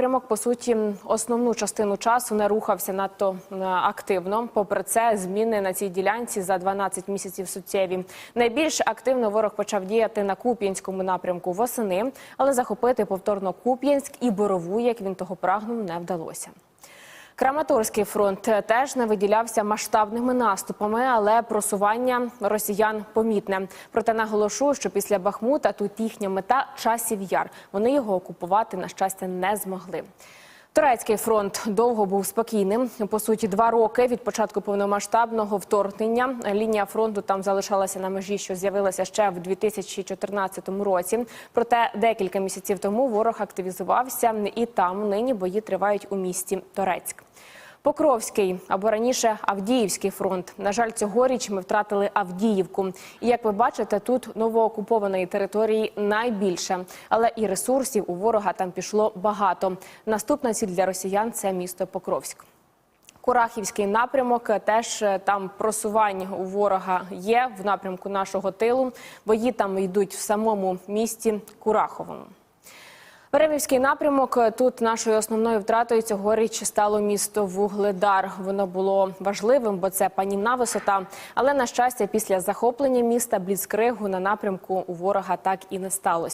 напрямок, по суті, основну частину часу не рухався надто е, активно. Попри це, зміни на цій ділянці за 12 місяців суттєві. Найбільш активно ворог почав діяти на Куп'янському напрямку восени, але захопити повторно Куп'янськ і Борову, як він того прагнув, не вдалося. Краматорський фронт теж не виділявся масштабними наступами, але просування росіян помітне. Проте наголошу, що після Бахмута тут їхня мета часів яр. Вони його окупувати на щастя не змогли. Турецький фронт довго був спокійним. По суті, два роки від початку повномасштабного вторгнення. Лінія фронту там залишалася на межі, що з'явилася ще в 2014 році. Проте декілька місяців тому ворог активізувався, і там нині бої тривають у місті Торецьк. Покровський або раніше Авдіївський фронт. На жаль, цьогоріч ми втратили Авдіївку. І як ви бачите, тут новоокупованої території найбільше, але і ресурсів у ворога там пішло багато. Наступна ціль для росіян це місто Покровськ. Курахівський напрямок теж е, там просування у ворога є в напрямку нашого тилу. Бої там йдуть в самому місті Кураховому. Перемівський напрямок тут нашою основною втратою цьогоріч стало місто Вугледар. Воно було важливим, бо це панівна висота. Але на щастя, після захоплення міста Бліцкригу на напрямку у ворога так і не сталося.